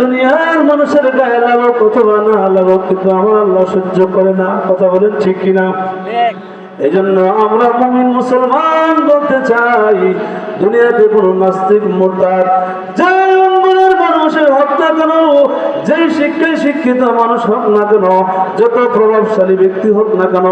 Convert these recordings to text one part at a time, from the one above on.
দুনিয়ার মানুষের গায়ে লাগো, অথবা না লাগো, কিন্তু আমার আল্লাহ সহ্য করে না। কথা বলেন ঠিক কিনা? এই জন্য আমরা মুসলমান বলতে চাই, দুনিয়াতে কোনো নাস্তিক মোরতার যে মানুষের হোক না কেন, যে শিক্ষায় শিক্ষিত মানুষ হোক না কেন, যত প্রভাবশালী ব্যক্তি হোক না কেন,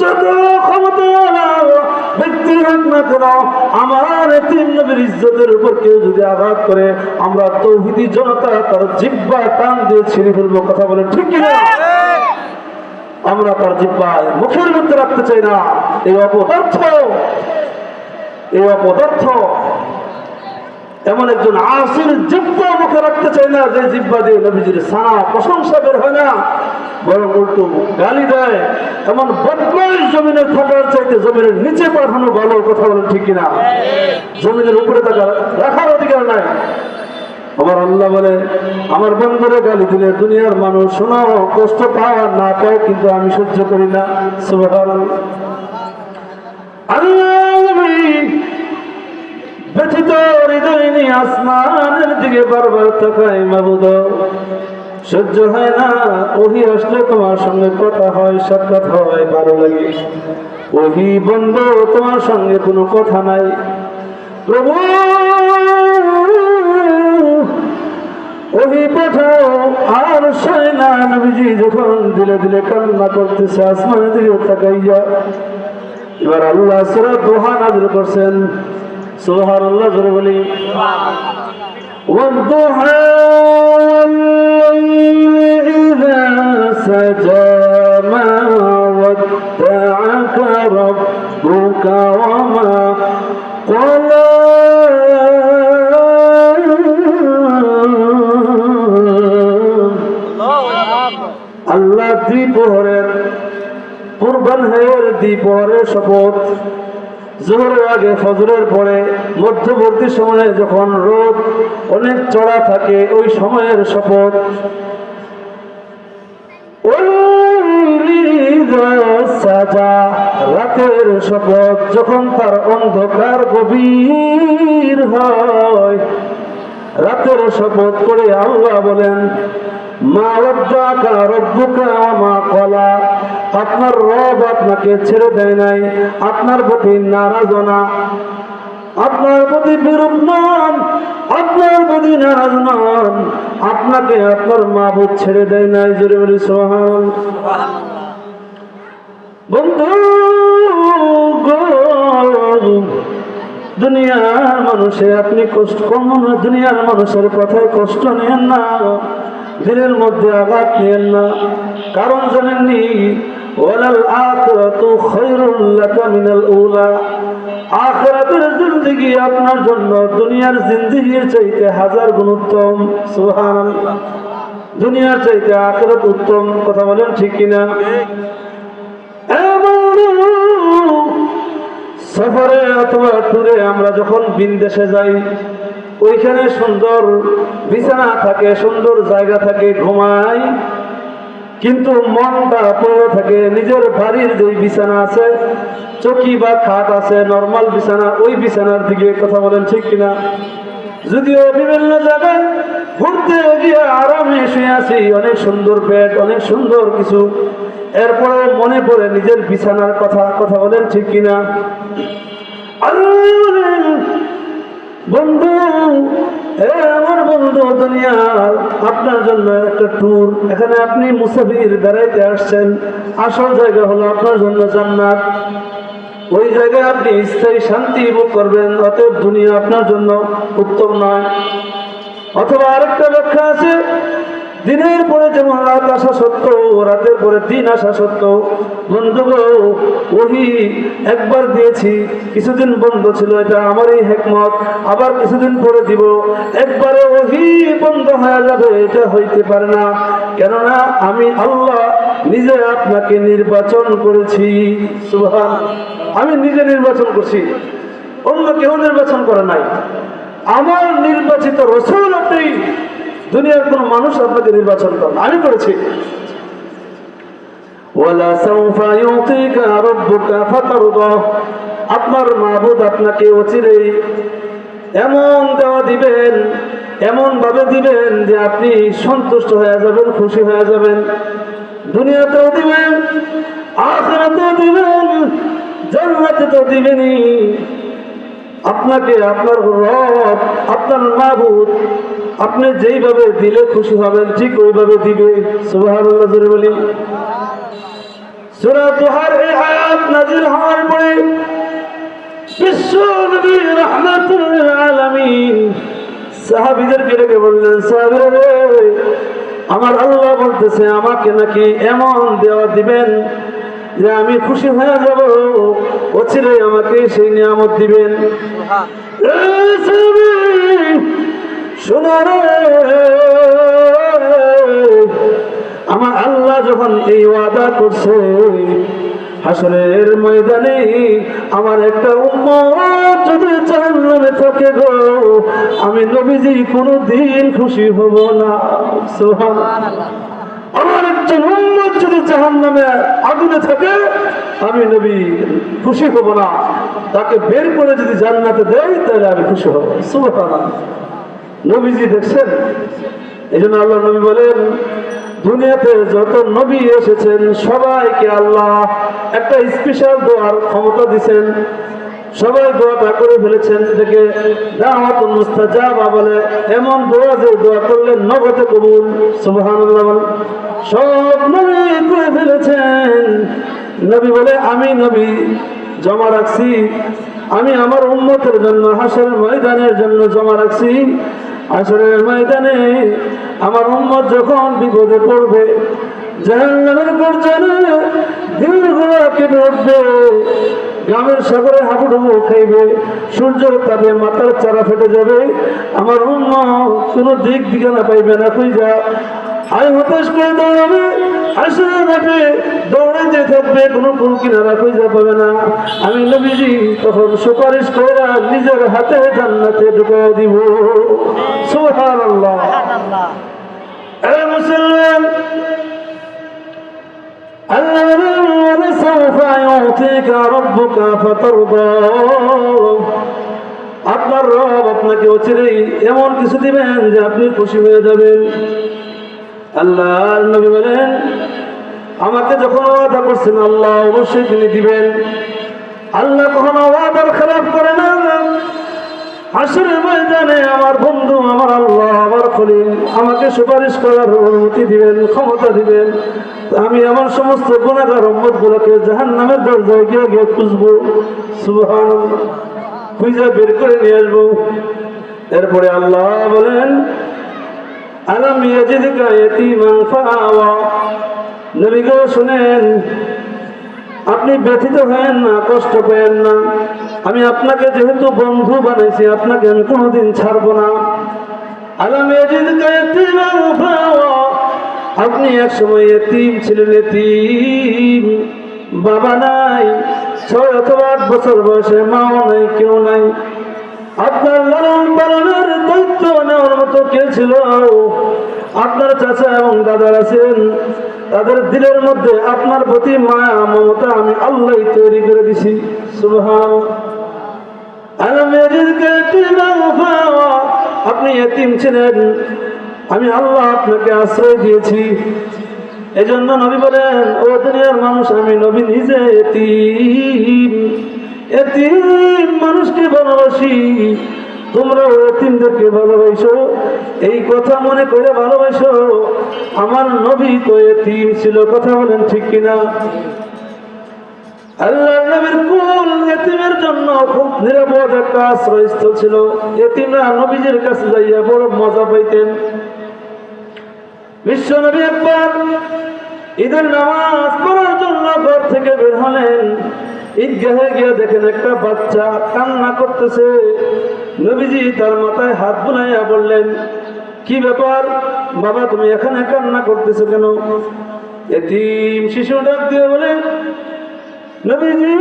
যত ক্ষমতা ব্যক্তি হোক না কেন আমার তিন নবীর ইজ্জতের উপর কেউ যদি আঘাত করে, আমরা তৌহিদি জনতা তার জিব্বা টান দিয়ে ছিঁড়ে ফেলব, কথা বলে ঠিক কিনা? আমরা তার জিব্বায় মুখের মধ্যে রাখতে চাই না। এই অপদার্থ এই অপদার্থ। এমন একজন আসির জিব্বা মুখে রাখতে চাই না, যে জিব্বা দিয়ে নবীজির সানা প্রশংসা বের হয় না। বরং উল্টো গালি দেয়। এমন বদমাইশ জমিনে থাকার চাইতে জমিনের নিচে পাঠানো ভালো কথা বলেন ঠিক কিনা? জমিনের উপরে থাকা রাখার অধিকার নাই। আমার আল্লাহ বলে, আমার বন্ধুরে গালি দিলে দুনিয়ার মানুষ শোনো কষ্ট পাও না পাও কিন্তু আমি সহ্য করি না। ব্যথিত হৃদয় নিয়ে আসমানের দিকে বারবার তাকাই মাবুদ সহ্য হয় না ওহি আসলে তোমার সঙ্গে কথা হয় সাক্ষাৎ হয় ভালো লাগে ওহি বন্ধ তোমার সঙ্গে কোনো কথা নাই প্রভু ওহি পাঠাও আর সয় না নবীজি যখন দিলে দিলে কান্না করতেছে আসমানের দিকে তাকাইয়া এবার আল্লাহ সুরা দোহা নাজিল করছেন সোহার আল্লাহ জোরে বলি والضحى والليل إذا سجى ما ودعك ربك وما قلى আল্লাহ দ্বিপহরের কুরবান হের দ্বিপহরের শপথ জোহরের আগে ফজরের পরে মধ্যবর্তী সময়ে যখন রোদ অনেক চড়া থাকে ওই সময়ের শপথ সাজা রাতের শপথ যখন তার অন্ধকার গভীর হয়। রাতের শপথ করে আল্লাহ বলেন, মা রব্বাকা, রব্বুকা মা কলা আপনার রব আপনাকে ছেড়ে দেয় নাই, আপনার প্রতি নারাজ না। আপনার প্রতি বিরূপ নন, আপনার প্রতি নারাজ নন, আপনাকে আপনার মাহবুব ছেড়ে দেয় নাই। জোরে বলি সোহান বন্ধু দুনিয়ার মানুষে আপনি কষ্ট কমন দুনিয়ার মানুষের কথায় কষ্ট নেন না দিনের মধ্যে আঘাত নেন না। কারণ জানেননি আপনার জন্য দুনিয়ার চাইতে হাজার দুনিয়ার চাইতে উত্তম, কথা বলেন ঠিক কিনা? সফরে অথবা ট্যুরে আমরা যখন বিনদেশে যাই, ওইখানে সুন্দর বিছানা থাকে, সুন্দর জায়গা থাকে, ঘুমাই, কিন্তু মনটা পড়ে থাকে। নিজের বাড়ির যে বিছানা আছে, চকি বা খাট আছে নর্মাল বিছানা, ওই বিছানার দিকে কথা বলেন ঠিক কিনা? যদিও বিভিন্ন জায়গায় ঘুরতে গিয়ে আরামে শুয়ে আছি, অনেক সুন্দর বেড অনেক সুন্দর কিছু। এরপরে মনে পড়ে নিজের বিছানার কথা কথা বলেন ঠিক কিনা? বন্ধু আমার বন্ধু দুনিয়ার, আপনার জন্য একটা ট্যুর এখানে আপনি মুসাফির বেড়াইতে আসছেন। আসল জায়গা হলো আপনার জন্য জান্নাত। ওই জায়গায় আপনি স্থায়ী শান্তি ভোগ করবেন, অতএব দুনিয়া আপনার জন্য উত্তম নয়। অথবা আরেকটা ব্যাখ্যা আছে দিনের পরে যেমন রাত আসা সত্য রাতের পরে দিন আসা সত্য বন্ধু ওহি একবার দিয়েছি, কিছুদিন বন্ধ ছিল, এটা আমারই হেকমত, আবার কিছুদিন পরে দিব একবারে ওহি বন্ধ হয়ে যাবে, এটা হইতে পারে না। কেননা আমি আল্লাহ নিজে আপনাকে নির্বাচন করেছি। সুবহান, আমি নিজে নির্বাচন করছি। অন্য কেউ নির্বাচন করে নাই। আমার নির্বাচিত রসুল আপনি দুনিয়ার কোন মানুষ আপনাকে নির্বাচন করেন আমি করেছি। আপনার মাহবুদ আপনাকে অচিরেই এমন দেওয়া দিবেন এমন ভাবে দিবেন যে আপনি সন্তুষ্ট হয়ে যাবেন, খুশি হয়ে যাবেন। দুনিয়াতেও দিবেন, আখরাতেও দিবেন জন্মাতে তো দিবেনই। আপনাকে, আপনার রব, আপনার মাহবুদ আপনি যেইভাবে দিলে খুশি হবেন ঠিক ওইভাবে দিবে। সুবহানাল্লাহ জোরে বলি। সূরা দুহার এই আয়াত নাযিল হওয়ার পরে বিশ্ব নবী রাহমাতুল আলামিন সাহাবীদেরকে ডেকে বললেন সাহাবীরা রে আমার আল্লাহ বলতেছে আমাকে নাকি এমন দেওয়া দিবেন যে আমি খুশি হয়ে যাব। অচিরে আমাকে সেই নিয়ামত দিবেন। এই সাহাবী, শোনো রে আমার আল্লাহ যখন এই ওয়াদা করছে হাসরের ময়দানে আমার একটা উম্মত যদি জাহান্নামে থাকে গো আমি নবীজি কোনো দিন খুশি হব না। সুবহানাল্লাহ। আমার একজন উম্মত যদি জাহান্নামে আগুনে থাকে আমি নবী খুশি হব না। তাকে বের করে যদি জান্নাতে দেয় তাহলে আমি খুশি হব। সুবহানাল্লাহ। নবীজি দেখছেন? এই জন্য আল্লাহ নবী বলেন, দুনিয়াতে যত নবী এসেছেন, সবাইকে আল্লাহ একটা স্পেশাল দোয়ার ক্ষমতা দিছেন। সবাই দোয়াটা করে ফেলেছেন, এটাকে দাওয়াত মুস্তাজাবা বলে। এমন দোয়া যে দোয়া করলে নগদে কবুল, সুবহানাল্লাহ সব নবী করে ফেলেছেন। নবী বলে, আমি নবী, জমা রাখছি। আমি আমার উন্মতের জন্য হাসের ময়দানের জন্য জমা রাখছি। হাসরের ময়দানে আমার উন্মত যখন বিপদে পড়বে উঠবে, গ্রামের মাথার চারা ফেটে যাবে, আমার উন্মত কোনো দিক দিকে না পাইবে না তুই যা আমি হতাশ করে দৌড়াবে আসলে দেখে দৌড়াইতে থাকবে কোনো কোন কিনারা খুঁজে পাবে না। আমি নবীজি তখন সুপারিশ করে নিজের হাতে জান্নাতে ঢুকাই দিব। সোহার আল্লাহ মুসলমান আপনার রব আপনাকে অচিরেই এমন কিছু দিবেন যে আপনি খুশি হয়ে যাবেন। আল্লাহ নবী বলেন আমাকে যখন ওয়াদা করছেন, আল্লাহ অবশ্যই তিনি দিবেন। আল্লাহ কখনো ওয়াদার খারাপ করে না। হাসরের ময়দানে আমার বন্ধু, আমার আল্লাহ, আমার খলিল, আমাকে সুপারিশ করার অনুমতি দিবেন, ক্ষমতা দিবেন। আমি আমার সমস্ত গুণাগার উম্মত গুলোকে জাহান নামের দরজায় গিয়ে গিয়ে খুঁজবো। সুবহান খুঁজে বের করে নিয়ে আসব। এরপরে আল্লাহ বলেন আলম ইয়াজিদকা ইয়াতীমান ফাআওয়া। নবী গো, শুনেন, আপনি ব্যথিত হয়েন না, কষ্ট পেয়েন না। আমি আপনাকে যেহেতু বন্ধু বানাইছি, আপনাকে আমি কোনোদিন ছাড়বো না। আলম ইয়াজিদকা ইয়াতীমান ফাআওয়া। আপনি এক সময় এতিম ছিলেন, এতিম। বাবা নাই, ছয় অথবা আট বছর বয়সে, মাও নাই, কেউ নাই। আপনার লালন পালনের দায়িত্ব নেওয়ার মতো কে ছিল? আপনার চাচা এবং দাদার আছেন। তাদের দিলের মধ্যে আপনার প্রতি মায়া, মমতা আমি আল্লাহ তৈরি করে দিছি। সুবহান। আপনি এতিম ছিলেন। আমি আল্লাহ আপনাকে আশ্রয় দিয়েছি। এজন্য নবী বলেন, ও দুনিয়ার মানুষ, আমি নবী নিজে এতিম। এতিম মানুষকে ভালোবাসি। তোমরা এতিমদেরকে ভালোবাসো। এই কথা মনে করে ভালোবাসো। আমার নবী তো এতিম ছিল, কথা বলেন ঠিক কিনা? আল্লাহ নবীর কুল এতিমের জন্য খুব নিরাপদ একটা আশ্রয়স্থল ছিল। এতিমরা নবীজির কাছে যাইয়া বড় মজা পাইতেন। বিশ্ব নবী একবার ঈদের নামাজ পড়ার জন্য ঘর থেকে বের হলেন। ঈদগাহে গিয়ে দেখেন একটা বাচ্চা কান্না করতেছে। নবীজি তার মাথায় হাত বুলাইয়া বললেন, কি ব্যাপার? বাবা, তুমি এখানে কান্না করতেছো কেন? এতিম শিশু ডাক দিয়ে বলে, নবীজি,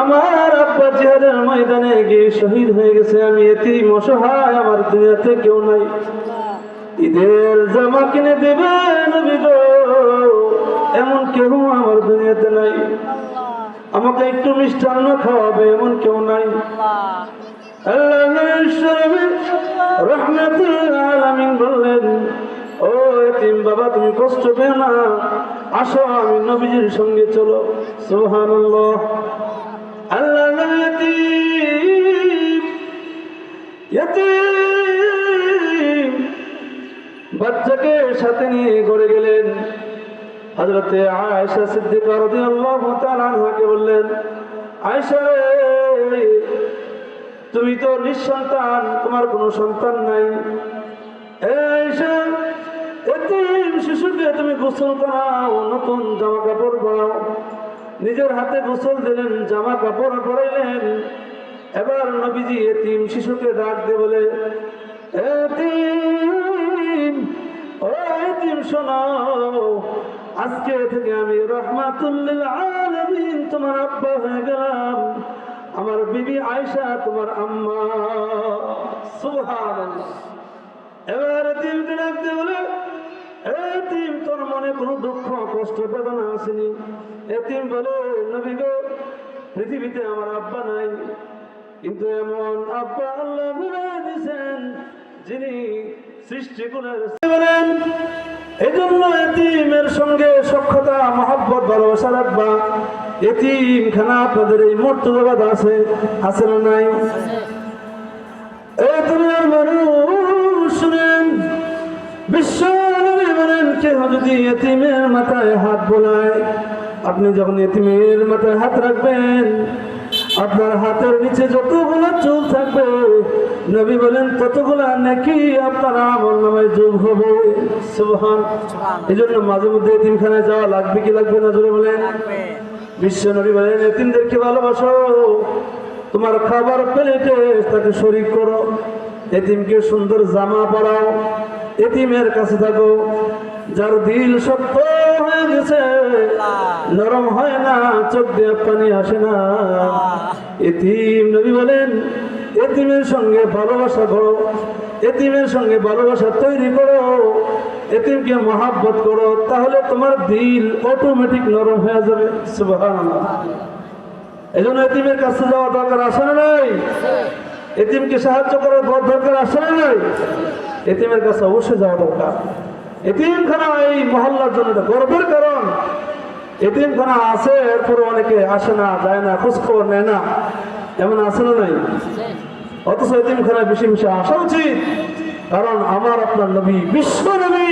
আমার আব্বা জিহাদের ময়দানে গিয়ে শহীদ হয়ে গেছে। আমি এতিম, অসহায়, আমার দুনিয়াতে কেউ নাই। ঈদের জামা কিনে দেবে নবী গো, এমন কেউ আমার আমাকে একটু মিষ্টান্ন খাওয়াবে, এমন কেউ নাই। বললেন, ও বাবা, তুমি কষ্ট না। আসো, আমি চলো। আল্লাহ বাচ্চাকে সাথে নিয়ে ঘরে গেলেন। হজরতে আয়েশা সিদ্দিকা রাদিয়াল্লাহু তাআলা আনহাকে বললেন আয়েশা রে, তুমি তো নিঃসন্তান তোমার কোনো সন্তান নাই। আয়েশা এতিম শিশুকে তুমি গোসল করাও নতুন জামা কাপড় পরাও নিজের হাতে গোসল দিলেন জামা কাপড় পরাইলেন। এবার নবীজি এতিম শিশুকে ডাক দিয়ে বলে এতিম ও এতিম শোনো আজকে থেকে আমি রহমাতুল্লিল তোমার আব্বা হয়ে গেলাম। আমার বিবি আয়েশা, তোমার আম্মা। সুবহানাল্লাহ। এবার এতিমকে ডাক বলে এতিম তোর মনে কোনো দুঃখ, কষ্ট, বেদনা আসেনি? এতিম বলে, নবী গো, পৃথিবীতে আমার আব্বা নাই, কিন্তু এমন আব্বা আল্লাহ দিয়েছেন, যিনি সৃষ্টি বলেন এই জন্য এতিমের সঙ্গে সক্ষতা মহব্বত, ভালোবাসা রাখবা। আপনাদের এই মর্তবাদ আছে আছে না নাই? মানুষ শুনেন, বিশ্ব বলেন, কেহ যদি এতিমের মাথায় হাত বোলায়, আপনি যখন এতিমের মাথায় হাত রাখবেন আপনার হাতের নিচে যতগুলো চুল থাকবে নবী বলেন ততগুলো নাকি আপনার আমল নামায় যোগ হবে। সুবহান। এই জন্য মাঝে মধ্যে এতিমখানায় যাওয়া লাগবে কি লাগবে না জোরে বলেন? বিশ্ব নবী বলেন এতিমদেরকে ভালোবাসো। তোমার খাবার প্লেটে তাকে শরিক করো। এতিমকে সুন্দর জামা পরাও। এতিমের কাছে থাকো। যার দিল শক্ত হয়ে গেছে নরম হয় না চোখ দিয়ে পানি আসে না। এতিম নবী বলেন এতিমের সঙ্গে ভালোবাসা করো এতিমের সঙ্গে ভালোবাসা তৈরি করো এতিমকে মহাব্বত করো তাহলে তোমার দিল অটোমেটিক নরম হয়ে যাবে। এই জন্য এতিমের কাছে যাওয়া দরকার আসে না নাই? এতিমকে সাহায্য করার দরকার আসে না নাই? এতিমের কাছে অবশ্যই যাওয়া দরকার। এতিমখানা এই মহল্লার জন্য গর্বের কারণ। এতিমখানা আছে এরপরে অনেকে আসে না, যায় না খোঁজ খবর নেয় না। এমন আছে না নাই? অথচ এতিমখানায় বেশি বেশি আসা উচিত। কারণ আমার আপনার নবী, বিশ্ব নবী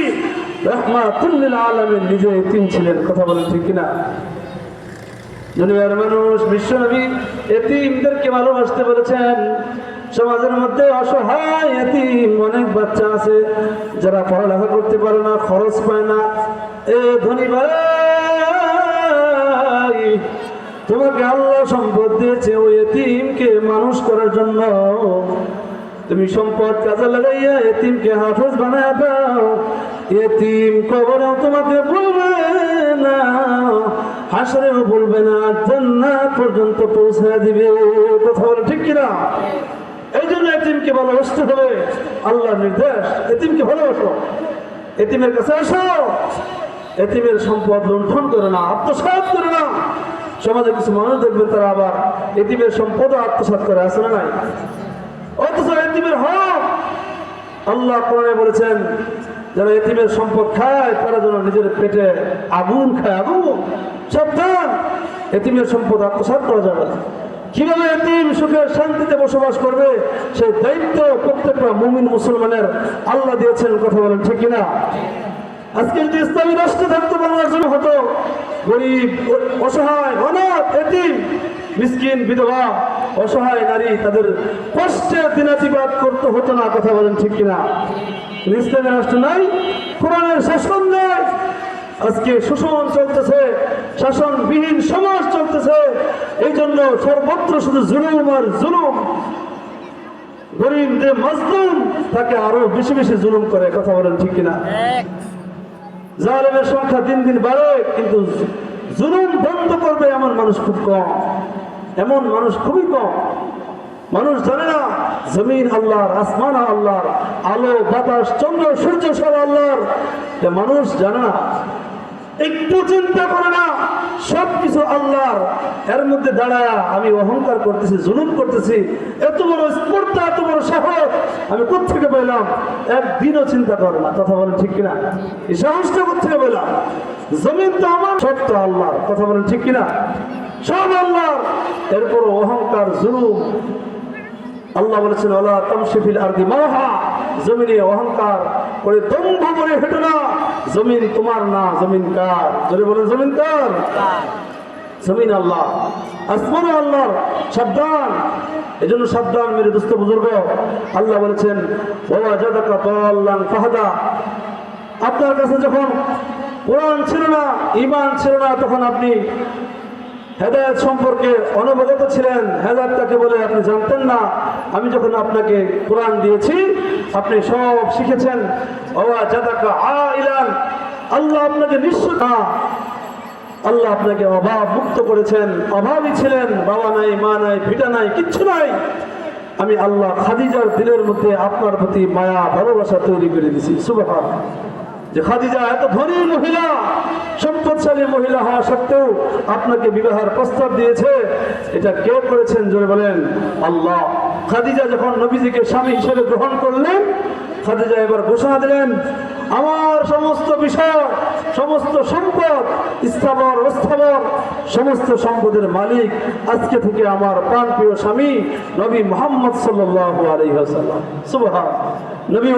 আলমের নিজে এতিম ছিলেন, কথা বলেন ঠিক কিনা? দুনিয়ার মানুষ বিশ্বনবী এতিমদেরকে ভালোবাসতে বলেছেন। সমাজের মধ্যে অসহায় এতিম অনেক বাচ্চা আছে, যারা পড়ালেখা করতে পারে না, খরচ পায় না। এ ধনী ভাই, তোমাকে আল্লাহ সম্পদ দিয়েছে ওই এতিমকে মানুষ করার জন্য। তুমি সম্পদ কাজে লাগাইয়া এতিমকে হাফেজ বানায় দাও। এতিম কবরেও তোমাকে বলবে না, হাসরেও বলবে না, জান্নাত পর্যন্ত পৌঁছে দিবে। কথা বলে ঠিক কিনা? এতিমকে ভালোবাসতে হবে। আল্লাহর নির্দেশ। এতিমকে ভালোবাসো। এতিমের কাছে আসো। এতিমের সম্পদ লুণ্ঠন করে না, আত্মসাৎ করে না। সমাজে কিছু মানুষ দেখবে তারা আবার এতিমের সম্পদ আত্মসাৎ করে আসে না নাই? অথচ এতিমের হক। আল্লাহ কোরআনে বলেছেন, যারা এতিমের সম্পদ খায়, তারা যেন নিজের পেটে আগুন খায়। আগুন! সাবধান! এতিমের সম্পদ আত্মসাৎ করা যাবে না। কীভাবে এতিম সুখে শান্তিতে বসবাস করবে? সেই দায়িত্ব প্রত্যেকটা মুমিন মুসলমানের আল্লাহ দিয়েছেন, কথা বলেন ঠিক কিনা? আজকে যদি ইসলামী রাষ্ট্র থাকতো, বাংলার জন্য হতো। গরিব, অসহায়, অনাথ, এতিম, মিসকিন, বিধবা, অসহায় নারী, তাদের কষ্টে দিনাতিবাদ করতে হতো না, কথা বলেন ঠিক কিনা? ইসলামী রাষ্ট্র নাই, কোরআনের শাসন নেই। আজকে শোষণ চলতেছে শাসনবিহীন সমাজ চলতেছে। এই জন্য সর্বত্র শুধু জুলুম আর জুলুম। গরিব যে মজলুম, তাকে আরও বেশি বেশি জুলুম করে, কথা বলেন ঠিক কিনা? জালেমের সংখ্যা দিন দিন বাড়ে, কিন্তু জুলুম বন্ধ করবে এমন মানুষ খুব কম। এমন মানুষ খুবই কম। মানুষ জানে না, জমিন আল্লাহর, আসমান আল্লাহর, আলো, বাতাস, চন্দ্র, সূর্য, সব আল্লাহর। মানুষ জানে না। একটু চিন্তা করে না সব কিছু আল্লাহর। এর মধ্যে দাঁড়ায় আমি অহংকার করতেছি, জুলুম করতেছি। এত বড় স্পর্ধা, এত বড় সাহস আমি কোথেকে পেলাম? একদিনও চিন্তা করে না, কথা বলেন ঠিক কিনা? এই সাহসটা কোথেকে পেলাম? জমিন তো আমার, সব তো কথা বলেন ঠিক কিনা? সব আল্লাহর। এরপর অহংকার, জুলুম। আল্লাহ বলেছেন আল্লাহ তামশিফিল মাহা জমিনে অহংকার করে দম্ভ করে হেঁটে না। জমিন তোমার না, জমিন কার? যদি বলেন, জমিন কার? জমিন আল্লাহ। আসমান আল্লাহর। সাবধান। এই জন্য সাবধান মেরে দুস্থ বুজুর্গ। আল্লাহ বলেছেন বাবা জাদাকা দল্লান ফাহাদা। আপনার কাছে যখন কোরআন ছিল না ইমান ছিল না, তখন আপনি হেদায়ত সম্পর্কে অনবগত ছিলেন। হেদায়তটাকে বলে আপনি জানতেন না। আমি যখন আপনাকে কোরআন দিয়েছি আপনি সব শিখেছেন। আইলান। আল্লাহ আপনাকে নিশ্চয় না। আল্লাহ আপনাকে অভাব মুক্ত করেছেন। অভাবই ছিলেন। বাবা নাই, মা নাই, ভিটা নাই, কিচ্ছু নাই। আমি আল্লাহ খাদিজার দিলের মধ্যে আপনার প্রতি মায়া, ভালোবাসা তৈরি করে দিছি। সুবাহ যে খাদিজা এত ধনী মহিলা, সম্পদশালী মহিলা হওয়া সত্ত্বেও আপনাকে বিবাহের প্রস্তাব দিয়েছে। এটা কে করেছেন? জোরে বলেন। আল্লাহ। খাদিজা যখন নবীজিকে স্বামী হিসেবে গ্রহণ করলেন, খাদিজা এবার ঘোষণা দিলেন, আমার সমস্ত বিষয়, সমস্ত সম্পদ, স্থাবর, অস্থাবর, সমস্ত সম্পদের মালিক আজকে থেকে আমার প্রাণপ্রিয় স্বামী নবী মোহাম্মদ সাল্লাহ আলহাম নবী